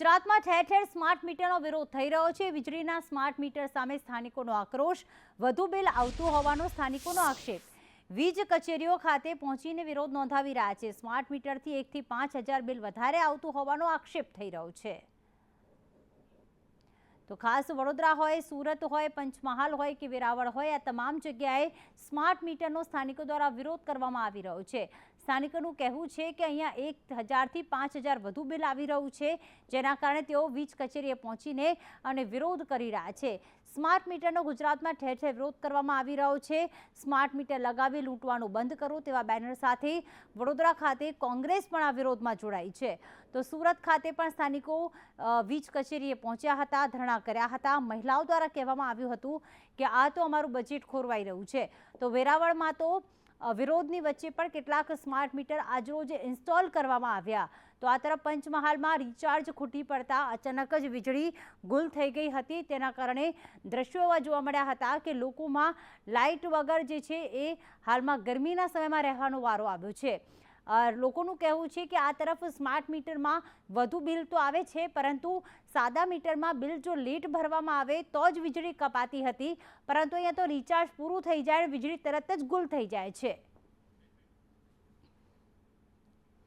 ગુજરાતમાં ઠેર ઠેર સ્માર્ટ મીટરનો વિરોધ થઈ રહ્યો છે. વીજળીના સ્માર્ટ મીટર સામે સ્થાનિકોનો આક્રોશ. વધુ બિલ આવતું હોવાનો સ્થાનિકોનો આક્ષેપ. વીજ કચેરીઓ ખાતે પહોંચીને વિરોધ નોંધાવી રહ્યા છે. સ્માર્ટ મીટરથી એકથી પાંચ હજાર બિલ વધારે આવતું હોવાનો આક્ષેપ થઈ રહ્યો છે. તો ખાસ વડોદરા હોય, સુરત હોય, પંચમહાલ હોય કે વેરાવળ હોય, આ તમામ જગ્યાએ સ્માર્ટ મીટરનો સ્થાનિકો દ્વારા વિરોધ કરવામાં આવી રહ્યો છે. સ્થાનિકોનું કહેવું છે કે અહીંયા એક હજારથી પાંચ હજાર વધુ બિલ આવી રહ્યું છે, જેના કારણે તેઓ વીજ કચેરીએ પહોંચીને અને વિરોધ કરી રહ્યા છે. સ્માર્ટ મીટરનો ગુજરાતમાં ઠેર ઠેર વિરોધ કરવામાં આવી રહ્યો છે. સ્માર્ટ મીટર લગાવી લૂંટવાનું બંધ કરો તેવા બેનર સાથે વડોદરા ખાતે કોંગ્રેસ પણ આ વિરોધમાં જોડાઈ છે. તો સુરત ખાતે પણ સ્થાનિકો વીજ કચેરીએ પહોંચ્યા હતા, ધરણા કર્યા હતા. મહિલાઓ દ્વારા કહેવામાં આવ્યું હતું કે આ તો અમારું બજેટ ખોરવાઈ રહ્યું છે. તો વેરાવળમાં તો વિરોધની વચ્ચે પણ કેટલાક સ્માર્ટ મીટર આજરોજ ઇન્સ્ટોલ કરવામાં આવ્યા. તો આ તરફ પંચમહાલમાં રિચાર્જ ખૂટી પડતા અચાનક જ વીજળી ગુલ થઈ ગઈ હતી. તેના કારણે દ્રશ્યો એવા જોવા મળ્યા હતા કે લોકોમાં લાઇટ વગર જે છે એ હાલમાં ગરમીના સમયમાં રહેવાનો વારો આવ્યો છે. લોકોનું કહેવું છે કે આ તરફ સ્માર્ટ મીટરમાં વધુ બિલ તો આવે છે, પરંતુ સાદા મીટરમાં બિલ જો લેટ ભરવામાં આવે તો જ વીજળી કપાતી હતી. પરંતુ અહીંયા તો રિચાર્જ પૂરું થઈ જાય, વીજળી તરત જ ગુલ થઈ જાય છે.